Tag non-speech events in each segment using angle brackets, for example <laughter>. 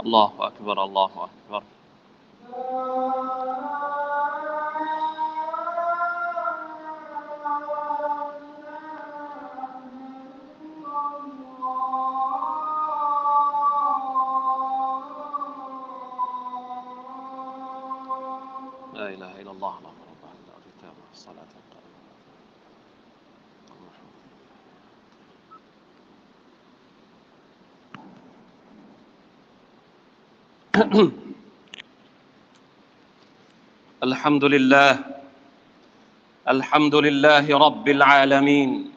الله أكبر الله أكبر. الحمد لله الحمد لله رب العالمين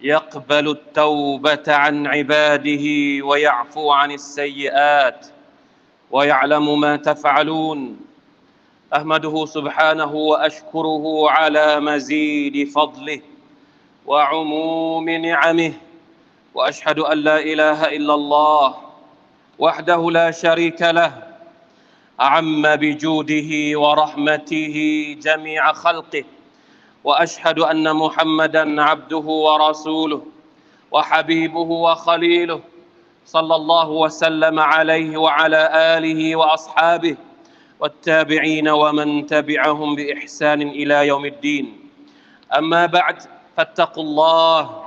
يقبل التوبة عن عباده ويعفو عن السيئات ويعلم ما تفعلون احمده سبحانه واشكره على مزيد فضله وعموم نعمه واشهد ان لا اله الا الله وحده لا شريك له أعم بجوده ورحمته جميع خلقه وأشهد أن محمدا عبده ورسوله وحبيبه وخليله صلى الله وسلم عليه وعلى آله وأصحابه والتابعين ومن تبعهم بإحسان إلى يوم الدين. أما بعد فاتقوا الله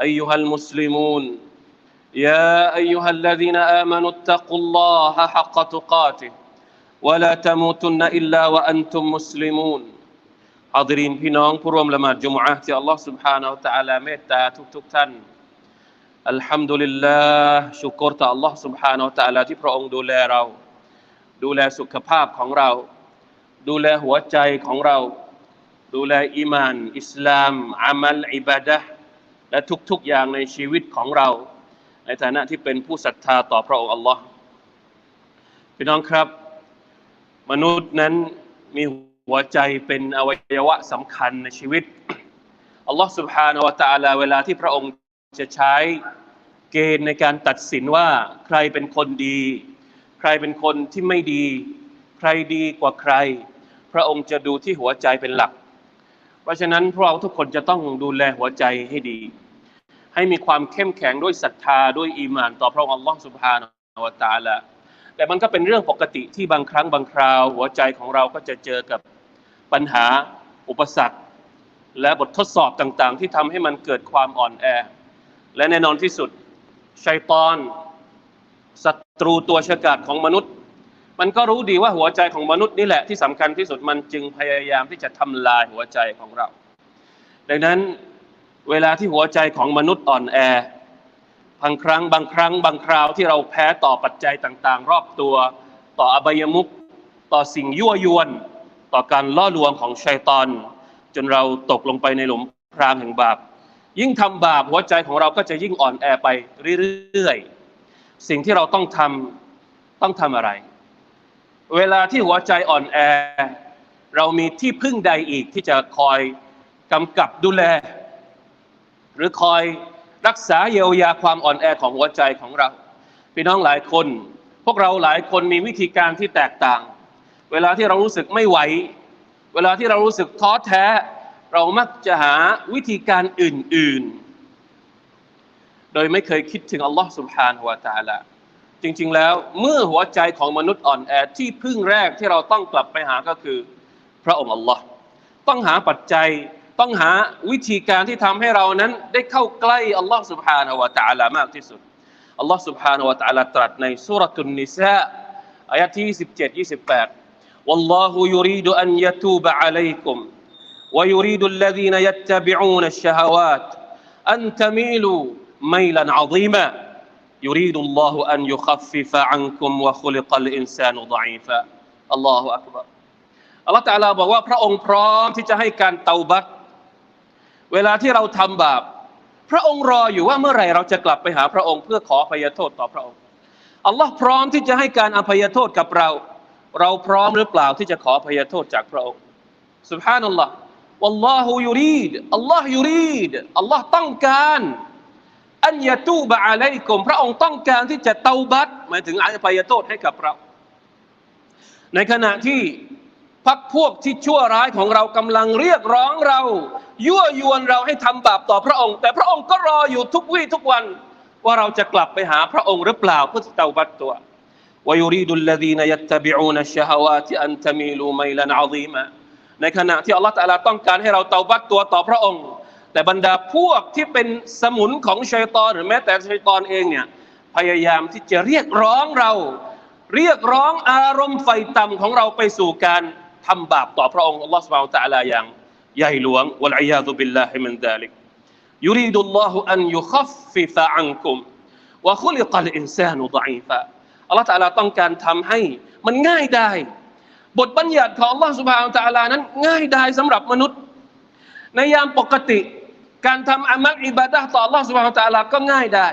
أيها المسلمون. يا ايها الذين امنوا اتقوا الله حق تقاته ولا تموتن الا وانتم مسلمون حاضرين พี่น้องผู้ร่วมละหมาดจุมอะห์ที่อัลลอฮ์ سبحانه และ تعالى เมตตาทุกๆท่าน อัลฮัมดุลิลลาห์ชุกรต่อ Allah سبحانه และ تعالى ที่พระองค์ดูแลเรา ดูแลสุขภาพของเรา ดูแลหัวใจของเรา ดูแลอีมาน อิสลามอามัลอิบาดะห์และทุกๆอย่างในชีวิตของเรา ในฐานะที่เป็นผู้ศรัทธาต่อพระองค์ Allah พี่น้องครับ มนุษย์นั้นมีหัวใจเป็นอวัยวะสำคัญในชีวิต อัลลอฮ์ سبحانه และ تعالى เวลาที่พระองค์จะใช้เกณฑ์ในการตัดสินว่าใครเป็นคนดี ใครเป็นคนที่ไม่ดี ใครดีกว่าใคร พระองค์จะดูที่หัวใจเป็นหลัก เพราะฉะนั้นพวกเราทุกคนจะต้องดูแลหัวใจให้ดี ให้มีความเข้มแข็งด้วยศรัทธาด้วยอีมาน ต่อพระองค์อัลลอฮฺสุบฮานอวตาละแต่มันก็เป็นเรื่องปกติที่บางครั้งบางคราว หัวใจของเราก็จะเจอกับปัญหาอุปสรรค และบททดสอบต่างๆ ที่ทำให้มันเกิดความอ่อนแอ และแน่นอนที่สุดชัยตอนศัตรูตัวฉกาจของมนุษย์ มันก็รู้ดีว่าหัวใจของมนุษย์นี่แหละที่สำคัญที่สุดมันจึงพยายามที่จะทำลายหัวใจของเรา ดังนั้น เวลาที่หัวใจของมนุษย์อ่อนแอบางครั้ง บางครั้ง บางคราวที่เราแพ้ต่อปัจจัยต่างๆ รอบตัว ต่ออบายมุขต่อสิ่งยั่วยวน ต่อการล่อลวงของชัยตอน จนเราตกลงไปในหลุมพรางแห่งบาป ยิ่งทำบาปหัวใจของเราก็จะยิ่งอ่อนแอไปเรื่อยๆ สิ่งที่เราต้องทำต้องทำอะไร เวลาที่หัวใจอ่อนแอ เรามีที่พึ่งใดอีกที่จะคอยกำกับดูแล หรือคอยรักษาเยียวยาความอ่อนแอของหัวใจของเรา พี่น้องหลายคน พวกเราหลายคนมีวิธีการที่แตกต่าง เวลาที่เรารู้สึกไม่ไหว เวลาที่เรารู้สึกท้อแท้ เรามักจะหาวิธีการอื่น ๆ โดยไม่เคยคิดถึงอัลลอฮ์สุบฮานหัวตาละจริง ๆ แล้วเมื่อหัวใจของมนุษย์อ่อนแอที่พึ่งแรกที่เราต้องกลับไปหาก็คือ พระองค์อัลลอฮ์ต้องหาปัจจัย ต้องหาวิธีการที่ทำให้เรานั้นได้เข้าใกล้อัลลอฮ์ سبحانه และ تعالى มากที่สุด อัลลอฮ์ سبحانه และ تعالى ตรัสในสุรตุนนิสาอายะที่27 28 والله يريد أن يتوب عليكم ويريد الذين يتبعون الشهوات أن تميلوا ميلا عظيما يريد الله أن يخفف عنكم وخلق الإنسان ضعيفا الله أكبر อัลลอฮฺตะอาลาบอกว่าพระองค์พร้อมที่จะให้การเตาบัต เวลาที่เราทำบาป พระองค์รออยู่ว่าเมื่อไหร่เราจะกลับไปหาพระองค์เพื่อขออภัยโทษต่อพระองค์อัลลอฮ์พร้อมที่จะให้การอภัยโทษกับเรา เราพร้อมหรือเปล่าที่จะขออภัยโทษจากพระองค์สุบฮานัลลอฮ์วัลลอฮุยูรีดอัลลอฮ์ยูรีดอัลลอฮ์ต้องการอันยาตูบะอะลัยกุมพระองค์ต้องการที่จะเตาบัตหมายถึงอภัยโทษให้กับเรา ในขณะที่ พักพวกที่ชั่วร้ายของเรากำลังเรียกร้องเรา ยั่วยวนเราให้ทำบาปต่อพระองค์ แต่พระองค์ก็รออยู่ทุกวี่ทุกวัน ว่าเราจะกลับไปหาพระองค์หรือเปล่าเพื่อเตาบัตตัว ويريد الذين يتبعون الشهوات أن تميلوا ميلا عظيما ในขณะที่อัลลอฮฺตะอาลาต้องการให้เราเตาบัตตัวต่อพระองค์ แต่บรรดาพวกที่เป็นสมุนของชัยตอนหรือแม้แต่ชัยตอนเองเนี่ยพยายามที่จะเรียกร้องเรา เรียกร้องอารมณ์ไฟต่ำของเราไปสู่การ ทำบาปต่อพระองค์อัลลอฮฺสุบะฮฺตะลาอย่างใหญ่หลวงวะลัยยาตุบิลลาฮิมันดาลิกยูริดุลลอฮฺอันยุคฟิฟะอังคุมวะคุลิกัลอินซานุดอีฟะอัลลอฮฺต้องการทำให้มันง่ายได้ บทบัญญัติของอัลลอฮฺสุบะฮฺตะลานั้น ง่ายได้สำหรับมนุษย์ ในยามปกติ การทำอามัลอิบาดะต่ออัลลอฮฺสุบะฮฺตะลาก็ง่ายได้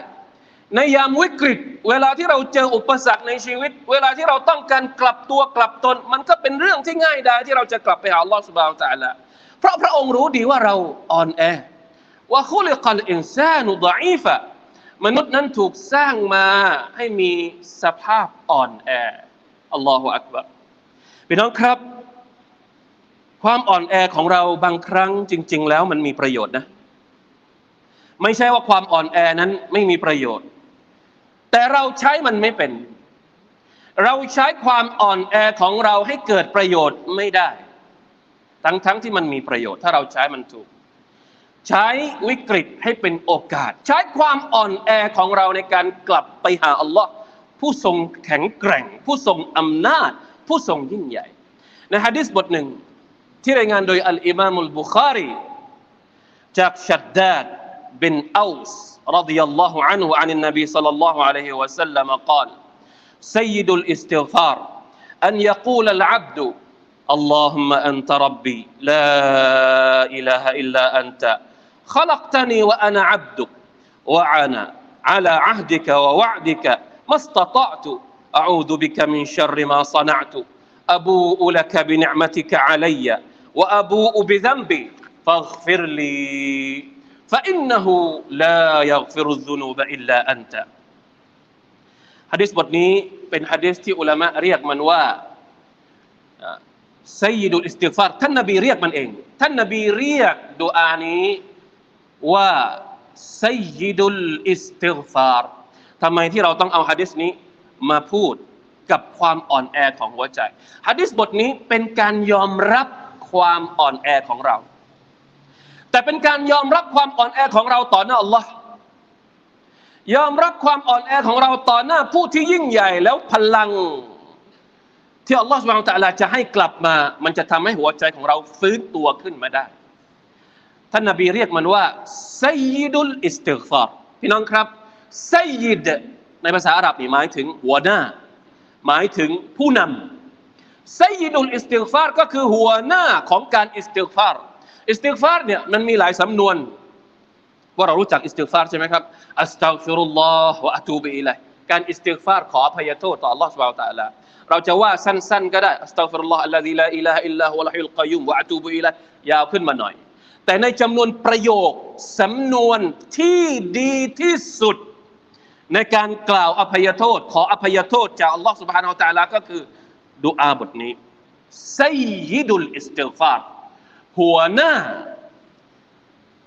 ในยามวิกฤต เวลาที่เราเจออุปสรรคในชีวิต เวลาที่เราต้องการกลับตัวกลับตน มันก็เป็นเรื่องที่ง่ายได้ที่เราจะกลับไปหาอัลลอฮฺสุบฮานตะอาลาเพราะพระองค์รู้ดีว่าเราอ่อนแอว่าคุลิกัลอินซานุดอีฟะมนุษย์นั้นถูกสร้างมาให้มีสภาพอ่อนแออัลลอฮฺอักบารพี่น้องครับ ความอ่อนแอของเราบางครั้งจริง ๆ แล้วมันมีประโยชน์นะ ไม่ใช่ว่าความอ่อนแอนั้นไม่มีประโยชน์ แต่เราใช้มันไม่เป็น เราใช้ความอ่อนแอของเราให้เกิดประโยชน์ไม่ได้ ทั้งๆทที่มันมีประโยชน์ ถ้าเราใช้มันถูก ใช้วิกฤตให้เป็นโอกาส ใช้ความอ่อนแอของเราในการกลับไปหาอัลลอฮ์ผู้ทรงแข็งแกร่ง ผู้ทรงอำนาจ ผู้ทรงยิ่งใหญ่ในฮะดิษบทหนึ่งที่รายงานโดยอัลอิมามุลบุคารีจากชัดดาดบินอัลส์ رضي الله عنه عن النبي صلى الله عليه وسلم قال سيد الاستغفار أن يقول العبد اللهم أنت ربي لا إله إلا أنت خلقتني وأنا عبدك وأنا على عهدك ووعدك ما استطعت أعوذ بك من شر ما صنعت أبوء لك بنعمتك علي وأبوء بذنبي فاغفر لي. فإنه لا يغفر الذنوب إلا أنت ฮะดิษบทนี้เป็นฮะดิษที่อุลามะเรียกมันว่าไซยิดุลอิสติฟารท่านนบีเรียกมันเอง ท่านนบีเรียกดุอานี้ว่าไซยิดุลอิสติฟารทำไมที่เราต้องเอาฮะดิษนี้มาพูดกับความอ่อนแอของหัวใจฮะดิษบทนี้เป็นการยอมรับความอ่อนแอของเรา แต่เป็นการยอมรับความอ่อนแอของเราต่อหน้าอัลลอฮ์ยอมรับความอ่อนแอของเราต่อหน้าผู้ที่ยิ่งใหญ่แล้วพลัง ที่อัลลอฮฺสุบฮานตะลาจะให้กลับมา มันจะทำให้หัวใจของเราฟื้นตัวขึ้นมาได้ ท่านนบีเรียกมันว่าไซยิดุลอิสติกฟารพี่น้องครับไซยิดในภาษาอาหรับนี่หมายถึงหัวหน้า หมายถึงผู้นำไซยิดุลอิสติกฟารก็คือหัวหน้าของการอิสติกฟาร อิสติกฟารเนี่ยมันมีหลายสำนวน ว่าเรารู้จักอิสติกฟารใช่ไหมครับอัสตัฆฟิรุลลอฮ์วะอะตูบิอิลัยการอิสติกฟารขออภัยโทษต่อ Allah سبحانه และ تعالى เราจะว่าสั้นๆก็ได้อัสตัฆฟิรุลลอฮ์อัลลอฮิลาอิลาฮะอิลลาฮุวะลฮิลกอยยุมวะอะตูบิอิลัยยาวขึ้นมาหน่อย แต่ในจำนวนประโยคสำนวนที่ดีที่สุด ในการกล่าวอภัยโทษ ขออภัยโทษจาก Allah سبحانه และ تعالى ก็คือดุอาบทนี้ไซยิดุลอิสติกฟาร หัวหน้า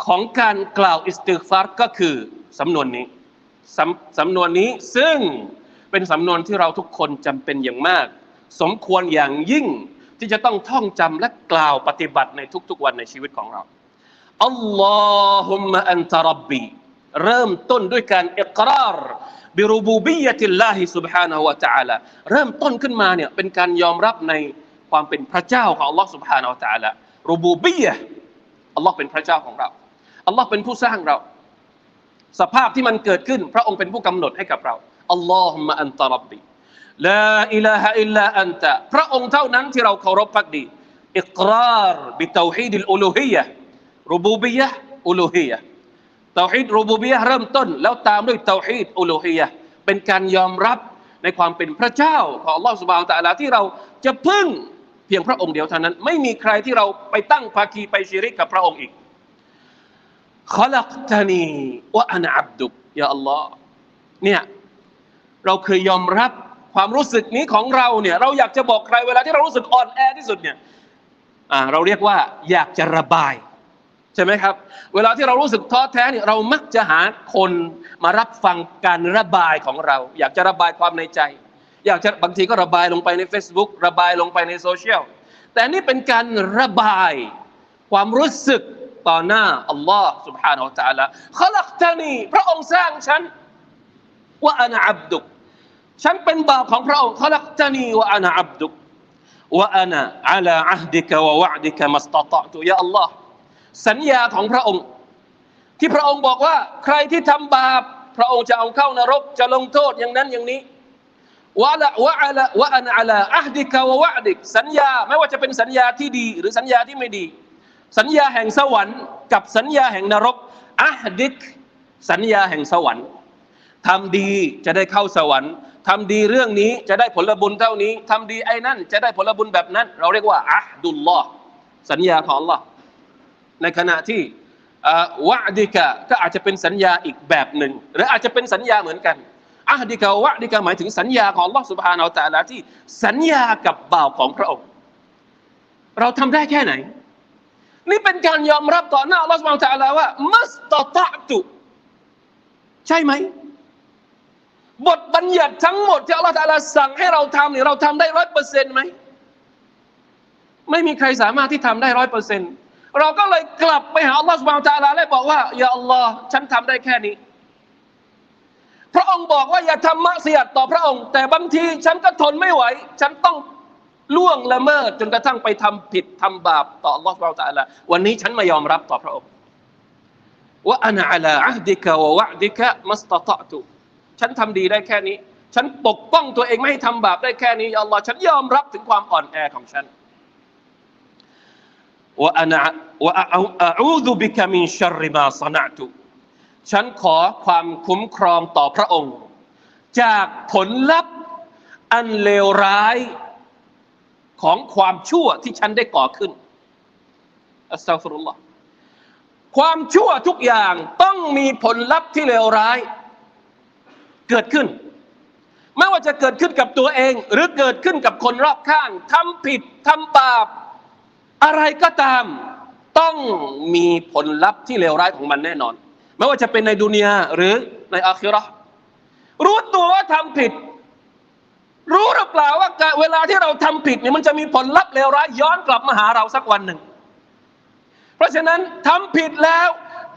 ของการกล่าวอิสติกฟารก็คือสำนวนนี้สำสำนวนนี้ซึ่งเป็นสำนวนที่เราทุกคนจำเป็นอย่างมาก สมควรอย่างยิ่งที่จะต้องท่องจำและกล่าวปฏิบัติในทุกๆวันในชีวิตของเราอัลลอฮุมะอันตะรับบีเริ่มต้นด้วยการอิกรารบิรูบูบียะติลลาฮิ سبحانه และ تعالى เริ่มต้นขึ้นมาเนี่ยเป็นการยอมรับในความเป็นพระเจ้าของ Allah سبحانه และ تعالى รูบูบียะอัลลอฮ์เป็นพระเจ้าของเราอัลลอฮ์เป็นผู้สร้างเรา สภาพที่มันเกิดขึ้น พระองค์เป็นผู้กำหนดให้กับเราอัลลอฮุมะอันตะรับบีลาอิลาฮะอิลลาอันตะพระองค์เท่านั้นที่เราเคารพพักดีอิกรารบิเตาฮีดิลอูลูฮียะรูบูบียะอูลูฮียะตาฮีดรูบูบียะเริ่มต้น แล้วตามด้วยตาฮีดอูลูฮียะเป็นการยอมรับในความเป็นพระเจ้าของอัลลอฮฺสุบานตะลาที่เราจะพึ่ง เพียงพระองค์เดียวเท่านั้น ไม่มีใครที่เราไปตั้งภาคีไปชิริกกับพระองค์อีก خلقتني وأنا عبدك ยาอัลลอฮ์เนี่ยเราเคยยอมรับความรู้สึกนี้ของเราเนี่ยเราอยากจะบอกใครเวลาที่เรารู้สึกอ่อนแอที่สุดเนี่ย อ่าเราเรียกว่าอยากจะระบาย ใช่ไหมครับ เวลาที่เรารู้สึกท้อแท้เนี่ยเรามักจะหาคนมารับฟังการระบายของเรา อยากจะระบายความในใจ อยากจะบางทีก็ระบายลงไปใน Facebook ระบายลงไปในโซเชียลแต่นี่เป็นการระบายความรู้สึกต่อหน้าอัลลอฮ์ سبحانه และ تعالى ขลักตานีพระองค์สร้างฉันว่าอานาอับดุก ฉันเป็นบ่าวของพระองค์ขลักตานีว่าอานาอับดุกว่าอานาอัลาอัฮดิกะวะวะดิกะมัสตตะตุยาอัลลอฮ์สัญญาของพระองค์ ที่พระองค์บอกว่า ใครที่ทำบาป พระองค์จะเอาเข้านรก จะลงโทษอย่างนั้นอย่างนี้ วะละวะละวะอันอะลาอัฮดิกะวะวะดิกสัญญาไม่ว่าจะเป็นสัญญาที่ดี หรือสัญญาที่ไม่ดี สัญญาแห่งสวรรค์กับสัญญาแห่งนรกอัฮดิกสัญญาแห่งสวรรค์ทำดีจะได้เข้าสวรรค์ทำดีเรื่องนี้จะได้ผลบุญเท่านี้ทำดีไอ้นั่นจะได้ผลบุญแบบนั้น เราเรียกว่าอัฮดุลลอฮ์สัญญาของ Allah ในขณะที่วะดิกะก็อาจจะเป็นสัญญาอีกแบบหนึ่ง หรืออาจจะเป็นสัญญาเหมือนกัน อัฮดิกาวะดิกาหมายถึงสัญญาของลอสุภาเอาแต่ละที่สัญญากับบ่าวของพระองค์ เราทำได้แค่ไหน นี่เป็นการยอมรับต่อหน้าลอสุภาเอาแต่ละว่ามัสตตะจุใช่ไหม บทบัญญัติทั้งหมดที่อัลลอฮฺตาลสั่งให้เราทำเนี่เราทำได้ร้อยเปอร์เซ็นต์ไหมไม่มีใครสามารถที่ทำได้ร้อยเปอร์เซ็นต์เราก็เลยกลับไปหาอัลลอฮฺสุบานตะลาและบอกว่าอย่าอัลลอฮ์ฉันทำได้แค่นี้ องค์บอกว่าอย่าทำมะเสียดต่อพระองค์ แต่บางทีฉันก็ทนไม่ไหว ฉันต้องล่วงละเมิดจนกระทั่งไปทำผิดทำบาปต่ออัลลอฮฺสุบานตะลาวันนี้ฉันไม่ยอมรับต่อพระองค์ว่าอันอัลาอัดิกะวะวะดิกะมัสตตะตุฉันทำดีได้แค่นี้ ฉันปกป้องตัวเองไม่ให้ทำบาปได้แค่นี้อัลลอฮ์ฉันยอมรับถึงความอ่อนแอของฉันว่าอันว่าอูดุบิกามินชัรริมาสนะตุ ฉันขอความคุ้มครองต่อพระองค์ จากผลลัพธ์อันเลวร้ายของความชั่วที่ฉันได้ก่อขึ้นอัสซาฟุรุลลอฮ์ความชั่วทุกอย่างต้องมีผลลัพธ์ที่เลวร้าย เกิดขึ้น ไม่ว่าจะเกิดขึ้นกับตัวเอง หรือเกิดขึ้นกับคนรอบข้างทำผิดทำบาปอะไรก็ตาม ต้องมีผลลัพธ์ที่เลวร้ายของมันแน่นอน ไม่ว่าจะเป็นในดุนยาหรือในอาคิราะห์รู้ตัวว่าทำผิด รู้หรือเปล่าว่าเวลาที่เราทำผิดเนี่ยมันจะมีผลลัพธ์เลวร้ายย้อนกลับมาหาเราสักวันหนึ่ง เพราะฉะนั้นทำผิดแล้ว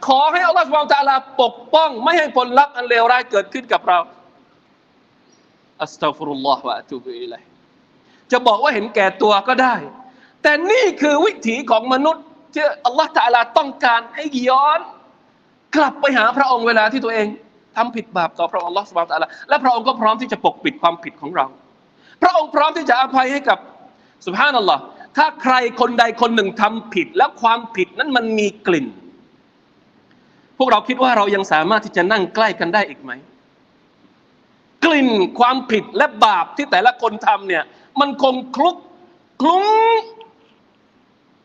ขอให้อัลลอฮฺสุบานตะลาปกป้อง ไม่ให้ผลลัพธ์อันเลวร้ายเกิดขึ้นกับเราอัสตัฟุรุลลอฮฺวะอะตูบิอิลัยจะบอกว่าเห็นแก่ตัวก็ได้ แต่นี่คือวิถีของมนุษย์ที่อัลลอฮฺตะลาต้องการให้ย้อน กลับไปหาพระองค์เวลาที่ตัวเองทำผิดบาปต่อพระองค์ลอสบาตะลาและพระองค์ก็พร้อมที่จะปกปิดความผิดของเรา พระองค์พร้อมที่จะอภัยให้กับสุบฮานัลลอฮ์ถ้าใครคนใดคนหนึ่งทำผิดแล้วความผิดนั้นมันมีกลิ่น พวกเราคิดว่าเรายังสามารถที่จะนั่งใกล้กันได้อีกไหม กลิ่นความผิดและบาปที่แต่ละคนทำเนี่ย มันคงคลุกคลุ้ง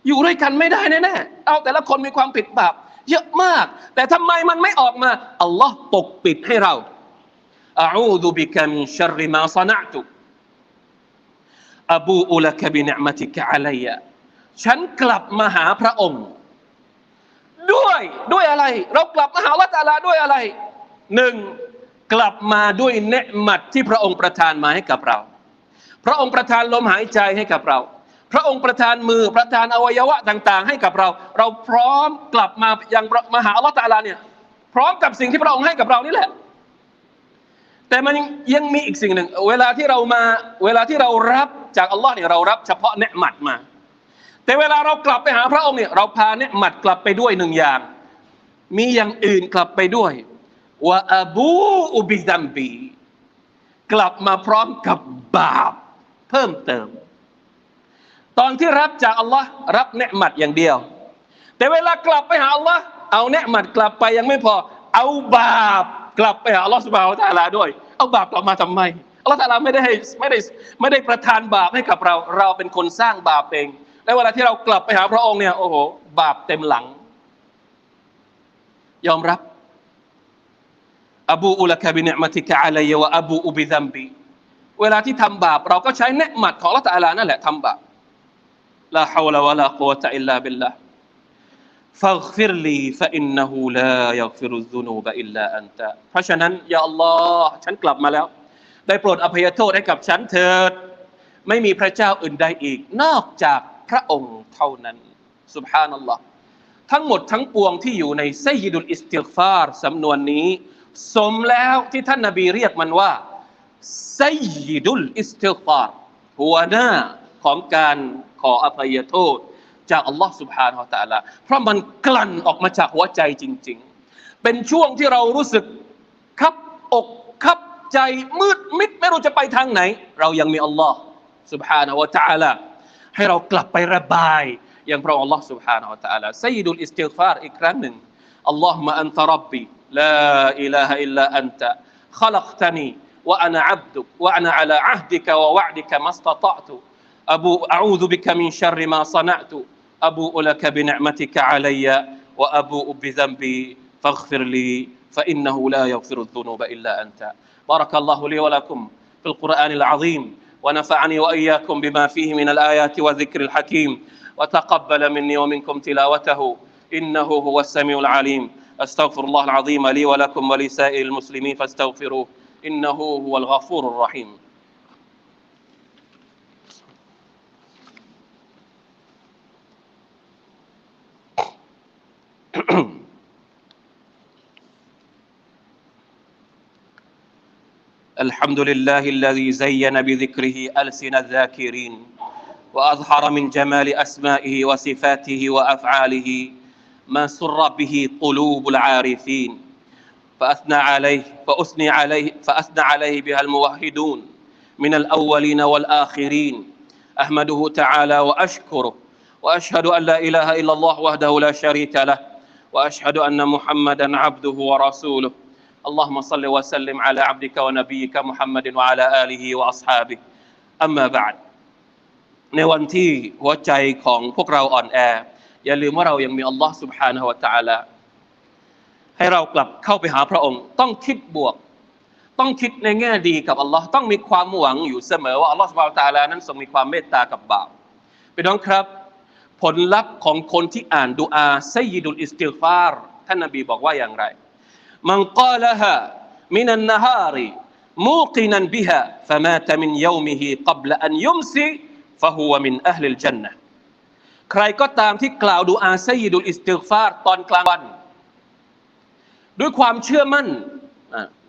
อยู่ด้วยกันไม่ได้แน่ๆเอาแต่ละคนมีความผิดบาป เยอะมาก แต่ทำไมมันไม่ออกมาอัลลอฮ์ปกปิดให้เราอาอูดุบิกามินชัรริมาซนะตุอบูอุลกบิเนมติกะอะลัยะฉันกลับมาหาพระองค์ ด้วยด้วยอะไร เรากลับมาหาละตาลาด้วยอะไรหนึ่งกลับมาด้วยเนืหมัดที่พระองค์ประทานมาให้กับเรา พระองค์ประทานลมหายใจให้กับเรา พระองค์ประทานมือประทานอวัยวะต่าง ๆ ให้กับเรา เราพร้อมกลับมายังมหาอัลลอฮฺตาลาเนี่ยพร้อมกับสิ่งที่พระองค์ให้กับเรานี่แหละ แต่มันยังมีอีกสิ่งหนึ่ง เวลาที่เรามาเวลาที่เรารับจากอัลลอฮ์เนี่ยเรารับเฉพาะเนืมัดมา แต่เวลาเรากลับไปหาพระองค์เนี่ยเราพาเนืมัดกลับไปด้วยหนึ่งอย่าง มีอย่างอื่นกลับไปด้วยว่าอบูอุบิดัมบีกลับมาพร้อมกับบาปเพิ่มเติม ตอนที่รับจากอัลลอฮ์รับเนืหมัดอย่างเดียว แต่เวลากลับไปหาอัลลอฮ์เอาเนืหมัดกลับไปยังไม่พอ เอาบาปกลับไปหาอัลลอฮ์สุบฮาวะตาลาด้วย เอาบาปกลับมาทำไมอัลลอฮ์ตาลาไม่ได้ไม่ได้ไม่ได้ประทานบาปให้กับเรา เราเป็นคนสร้างบาปเอง และเวลาที่เรากลับไปหาพระองค์เนี่ยโอ้โหบาปเต็มหลัง ยอมรับอบูอุลกะบิเนมติกะอะลัยวะอบูอุบิซัมบีเวลาที่ทำบาป เราก็ใช้เนืหมัดของละตะอาลานั่นแหละทำบาป ลาฮาวลาวะลากุวะตะอิลลาบิลลาห์ فاغفر لي فإنه لا يغفر الذنوب إلا أنت เพราะฉะนั้นยาอัลลอฮ์ฉันกลับมาแล้ว ได้โปรดอภัยโทษให้กับฉันเถิด ไม่มีพระเจ้าอื่นใดอีก นอกจากพระองค์เท่านั้นสุบฮานัลลอฮ์ทั้งหมดทั้งปวงที่อยู่ในไซยิดุลอิสติฆฟารสำนวนนี้ สมแล้วที่ท่านนาบีเรียกมันว่าไซยิดุลอิสติฆฟารหัวหน้า ของการขออภัยโทษ จากอัลลอฮ์ سبحانه และ تعالى เพราะมันกลั่นออกมาจากหัวใจจริง ๆ เป็นช่วงที่เรารู้สึกคับอกคับใจมืดมิดไม่รู้จะไปทางไหน เรายังมีอัลลอฮ์ سبحانه และ تعالى ให้เรากลับไประบาย อย่างพระองค์อัลลอฮ์ سبحانه และ تعالى ไซยิดุลอิสติฆฟารอีกครั้งหนึ่งอัลลอฮ์มะอันตะรับบีลาอิลาฮะอิลลาอันตะ خلقتني وأنا عبدك وأنا على عهدك ووعدك ما استطعت أبو أعوذ بك من شر ما صنعت. أبوء لك بنعمتك علي وأبوء بذنبي فاغفر لي فإنه لا يغفر الذنوب إلا أنت. بارك الله لي ولكم في القرآن العظيم ونفعني وإياكم بما فيه من الآيات والذكر الحكيم. وتقبل مني ومنكم تلاوته إنه هو السميع العليم. أستغفر الله العظيم لي ولكم ولسائر المسلمين فاستغفروه إنه هو الغفور الرحيم. <clears throat> الحمد لله الذي زين بذكره ألسن الذاكرين وأظهر من جمال أسمائه وصفاته وأفعاله ما سر به قلوب العارفين فأثنى عليه فأثني عليه فأثنى عليه بها الموحدون من الأولين والآخرين. أحمده تعالى وأشكره وأشهد أن لا إله إلا الله وحده لا شريك له وأشهد أن محمدا عبده ورسوله اللهم صل وسلم على عبدك ونبيك محمد وعلى آله وأصحابه أما بعد ในวันที่หัวใจของพวกเราอ่อนแอ อย่าลืมว่าเรายังมีอัลลอฮ์ سبحانه และ تعالى ให้เรากลับเข้าไปหาพระองค์ ต้องคิดบวก ต้องคิดในแง่ดีกับอัลลอฮ์ต้องมีความหวังอยู่เสมอว่าอัลลอฮ์ سبحانه และ تعالى นั้นทรงมีความเมตตากับบ่าวพี่น้องครับ ผลลัพธ์ของคนที่อ่านดูอาไซยิดุลอิสติฟาร์ท่านนบีบอกว่าอย่างไรมันกล่าวฮะมินันนฮารีมูกินันบิฮะฟะมาตมินยามิฮีกับลอันยุมซีฟะฮุวมินอัลลิลจันนะใครก็ตามที่กล่าวดูอาไซยิดุลอิสติฟาร์ตอนกลางวัน ด้วยความเชื่อมั่น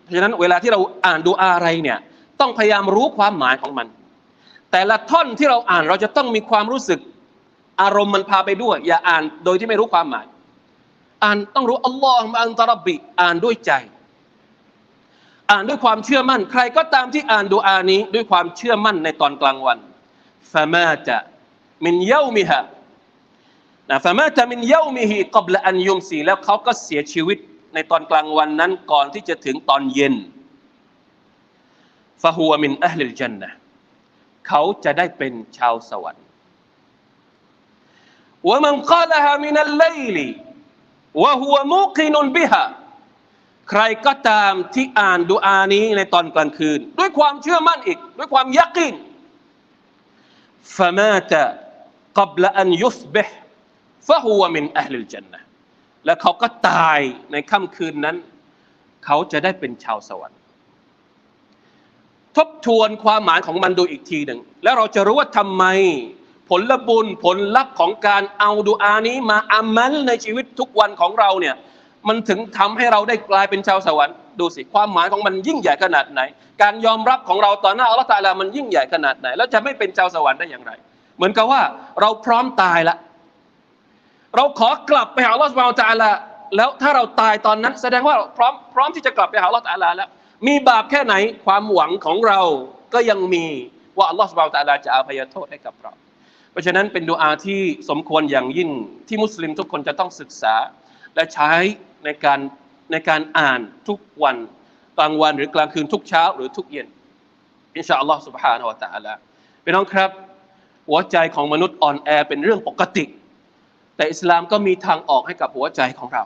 เพราะฉะนั้นเวลาที่เราอ่านดูอาอะไรเนี่ยต้องพยายามรู้ความหมายของมัน แต่ละท่อนที่เราอ่านเราจะต้องมีความรู้สึก อารมณ์มันพาไปด้วย อย่าอ่านโดยที่ไม่รู้ความหมาย อ่านต้องรู้อัลลอฮ์มาอันตรบิอ่านด้วยใจ อ่านด้วยความเชื่อมั่น ใครก็ตามที่อ่านดูอานี้ด้วยความเชื่อมั่นในตอนกลางวันฟามาจะมินเยามิฮะนะฟามาจะมินเยามิฮิกับละอันยุมซีแล้วเขาก็เสียชีวิตในตอนกลางวันนั้นก่อนที่จะถึงตอนเย็นฟะฮัวมินอัลลิลจันนะเขาจะได้เป็นชาวสวรรค์ ومن قالها من الليل وهو موقن بها ใครก็ตามที่อ่านดูอานี้ในตอนกลางคืน ด้วยความเชื่อมั่นอีก ด้วยความยักิน فمات قبل أن يصبح فهو من أهل الجنة และเขาก็ตายในค่ำคืนนั้น เขาจะได้เป็นชาวสวรรค์ ทบทวนความหมายของมันดูอีกทีหนึ่ง แล้วเราจะรู้ว่าทำไม ผลบุญผลลัพธ์ของการเอาดูอานี้มาอามัลในชีวิตทุกวันของเราเนี่ยมันถึงทำให้เราได้กลายเป็นชาวสวรรค์ดูสิความหมายของมันยิ่งใหญ่ขนาดไหน การยอมรับของเราต่อหน้าอัลลอฮฺตาลามันยิ่งใหญ่ขนาดไหน แล้วจะไม่เป็นชาวสวรรค์ได้อย่างไร เหมือนกับว่าเราพร้อมตายละเราขอกลับไปหาอัลลอฮฺสุบานตาลาแล้วถ้าเราตายตอนนั้น แสดงว่าพร้อมพร้อมที่จะกลับไปหาอัลลอฮฺตาลาแล้วมีบาปแค่ไหนความหวังของเราก็ยังมีว่าอัลลอฮฺสุบานตาลาจะอภัยโทษให้กับเรา ราะฉะนั้นเป็นดูอาที่สมควรอย่างยิ่งที่มุสลิมทุกคนจะต้องศึกษา และใช้ในการในการอ่านทุกวันกลางวันหรือกลางคืนทุกเช้าหรือทุกเย็นอินชาอัลลอฮฺ سبحانه และ تعالى พี่น้องครับ หัวใจของมนุษย์อ่อนแอเป็นเรื่องปกติ แต่อิสลามก็มีทางออกให้กับหัวใจของเรา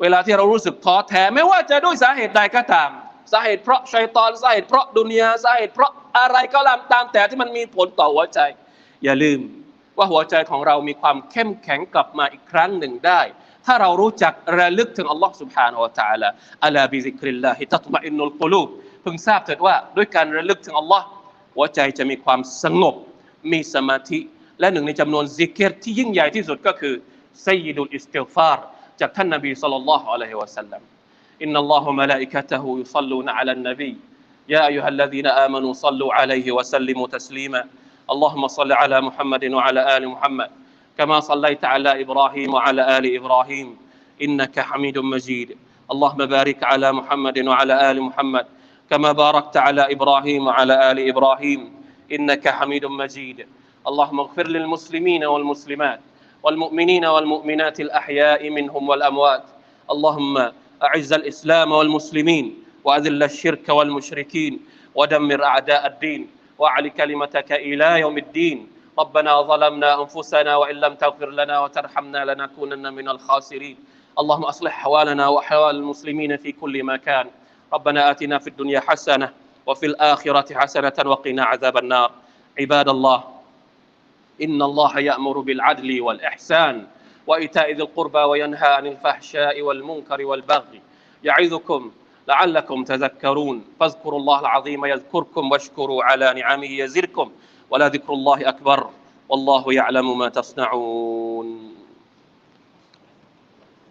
เวลาที่เรารู้สึกท้อแท้ไม่ว่าจะด้วยสาเหตุใดก็ตาม สาเหตุเพราะชัยตอนสาเหตุเพราะดุนยาสาเหตุเพราะอะไรก็ตามตามแต่ที่มันมีผลต่อหัวใจ อย่าลืม ว่าหัวใจของเรามีความเข้มแข็งกลับมาอีกครั้งหนึ่งได้ ถ้าเรารู้จักระลึกถึงอัลลอฮ์ سبحانه และ تعالى อัลาบิซิกริลลาฮิตัตมะอินนุลกุลูบพึงทราบเถิดว่าด้วยการระลึกถึงอัลลอฮ์หัวใจจะมีความสงบ มีสมาธิ และหนึ่งในจำนวนซิกเกตที่ยิ่งใหญ่ที่สุดก็คือไซยิดุลอิสติฆฟารจากท่านนบีสัลลัลลอฮุอะลัยฮิวะสัลลัม إن الله وملائكته يصلون على النبي يا أيها الذين آمنوا صلوا عليه وسلموا تسليما اللهم صل على محمد وعلى آل محمد كما صليت على إبراهيم وعلى آل إبراهيم إنك حميد مجيد. اللهم بارك على محمد وعلى آل محمد كما باركت على إبراهيم وعلى آل إبراهيم إنك حميد مجيد. اللهم اغفر للمسلمين والمسلمات والمؤمنين والمؤمنات الأحياء منهم والأموات. اللهم أعز الإسلام والمسلمين وأذل الشرك والمشركين ودمر أعداء الدين. وأعل كلمتك إلى يوم الدين. ربنا ظلمنا أنفسنا وإن لم تغفر لنا وترحمنا لنكونن من الخاسرين. اللهم أصلح أحوالنا وأحوال المسلمين في كل مكان. ربنا آتنا في الدنيا حسنة وفي الآخرة حسنة وقنا عذاب النار. عباد الله إن الله يأمر بالعدل والإحسان وإيتاء ذي القربى وينهى عن الفحشاء والمنكر والبغي. يعظكم لعلكم تذكرون. فاذكروا الله العظيم يذكركم واشكروا على نعمه يزدكم. ولذكر الله أكبر. والله يعلم ما تصنعون.